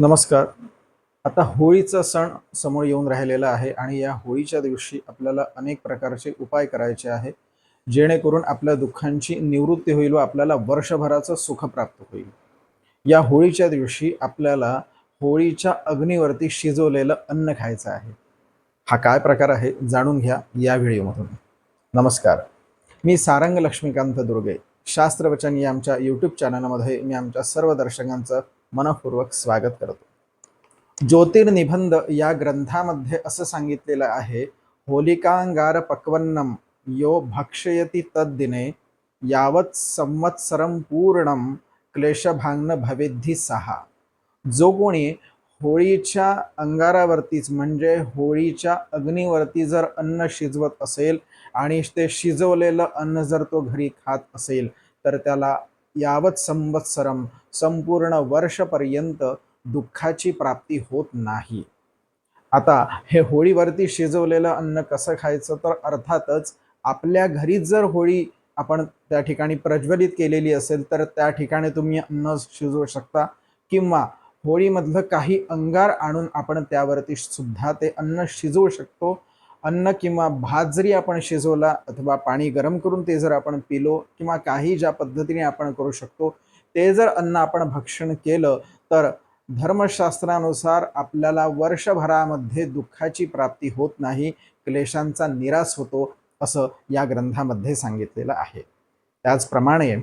नमस्कार. आता होळीचा सण समोर येऊन राहिलेला आहे आणि या होळीच्या दिवशी आपल्याला अनेक प्रकारचे उपाय करायचे आहे जेणेकरून आपल्या दुःखांची निवृत्ती होईल व आपल्याला वर्षभराचं सुख प्राप्त होईल. या होळीच्या दिवशी आपल्याला होळीच्या अग्नीवरती शिजवलेलं अन्न खायचं आहे. हा काय प्रकार आहे जाणून घ्या या व्हिडिओमधून. नमस्कार. मी सारंग लक्ष्मीकांत दुर्गे शास्त्रवचन या आमच्या यूट्यूब चॅनलमध्ये मी आमच्या सर्व दर्शकांचं मनपूर्वक स्वागत करतो. ज्योतिर्निबंध या ग्रंथामध्ये असं सांगितलेलं आहे होलिकांगार पक्वन्नम यो भक्षयती तद्दिने यावत संवत्सरम पूर्णम क्लेशभांगन भवेद्धी सहा जो कोणी होळीच्या अंगारावरतीच म्हणजे होळीच्या अग्नीवरती जर अन्न शिजवत असेल आणि ते शिजवलेलं अन्न जर तो घरी खात असेल तर त्याला यावत संवत्सरम संपूर्ण वर्षपर्यंत दुःखाची प्राप्ती होत नाही. आता हे होळीवरती शिजवलेलं अन्न कसं खायचं तर अर्थातच आपल्या घरी जर होळी आपण त्या ठिकाणी प्रज्वलित केलेली असेल तर त्या ठिकाणी तुम्ही अन्न शिजवू शकता किंवा होळीमधलं काही अंगार आणून आपण त्यावरती सुद्धा ते अन्न शिजवू शकतो. अन्न किंवा भात जरी आपण शिजवला अथवा पाणी गरम करून ते जर आपण पिलो किंवा काही ज्या पद्धतीने आपण करू शकतो ते जर अन्न आपण भक्षण केलं तर धर्मशास्त्रानुसार आपल्याला वर्षभरामध्ये दुःखाची प्राप्ती होत नाही क्लेशांचा निराश होतो असं या ग्रंथामध्ये सांगितलेलं आहे. त्याचप्रमाणे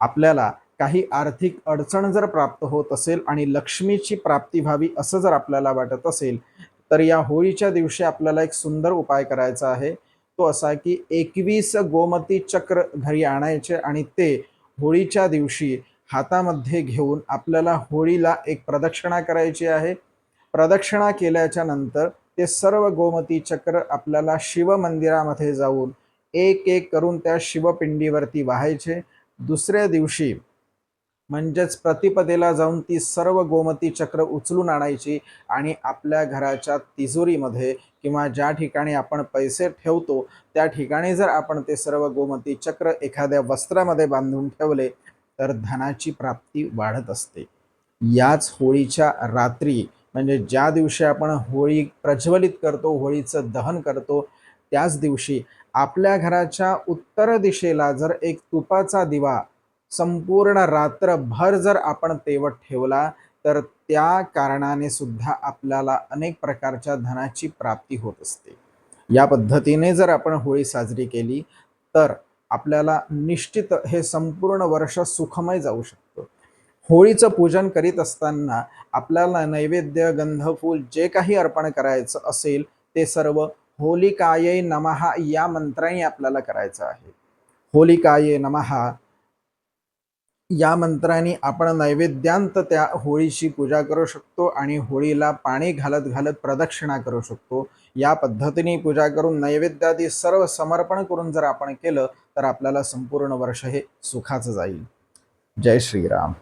आपल्याला काही आर्थिक अडचण जर प्राप्त होत असेल आणि लक्ष्मीची प्राप्ती व्हावी असं जर आपल्याला वाटत असेल तर या होळीच्या दिवशी आपल्याला एक सुंदर उपाय करायचा आहे. तो असा की एकवीस गोमती चक्र घरी आणायचे आणि ते होळीच्या दिवशी हातामध्ये घेऊन आपल्याला होळीला एक प्रदक्षिणा करायची आहे. प्रदक्षिणा केल्याच्यानंतर ते सर्व गोमती चक्र आपल्याला शिव मंदिरामध्ये जाऊन एक एक करून त्या शिवपिंडीवरती वाहायचे. दुसऱ्या दिवशी म्हणजेच प्रतिपदेला जाऊन ती सर्व गोमती चक्र उचलून आणायची आणि आपल्या घराच्या तिजोरीमध्ये किंवा ज्या ठिकाणी आपण पैसे ठेवतो त्या ठिकाणी जर आपण ते सर्व गोमती चक्र एखाद्या वस्त्रामध्ये बांधून ठेवले तर धनाची प्राप्ती वाढत असते. याच होळीच्या रात्री म्हणजे ज्या दिवशी आपण होळी प्रज्वलित करतो होळीचं दहन करतो त्याच दिवशी आपल्या घराच्या उत्तर दिशेला जर एक तुपाचा दिवा संपूर्ण रात्रभर जर आपण तेवत ठेवला तर त्या कारणाने सुद्धा आपल्याला अनेक प्रकारच्या धनाची प्राप्ती होत असते. या पद्धतीने जर आपण होळी साजरी केली तर आपल्याला निश्चित हे संपूर्ण वर्ष सुखमय जाऊ शकतं. होळीचं पूजन करीत असताना आपल्याला नैवेद्य गंधफूल जे काही अर्पण करायचं असेल ते सर्व होलिकाये नमहा या मंत्राने आपल्याला करायचं आहे. होलिकाये नमहा या मंत्राने आपण नैवेद्यांत त्या होळीची पूजा करू शकतो आणि होळीला पाणी घालत घालत प्रदक्षिणा करू शकतो. या पद्धतीने पूजा करून नैवेद्यादी सर्व समर्पण करून जर आपण केलं तर आपल्याला संपूर्ण वर्ष हे सुखाचं जाईल. जय श्रीराम.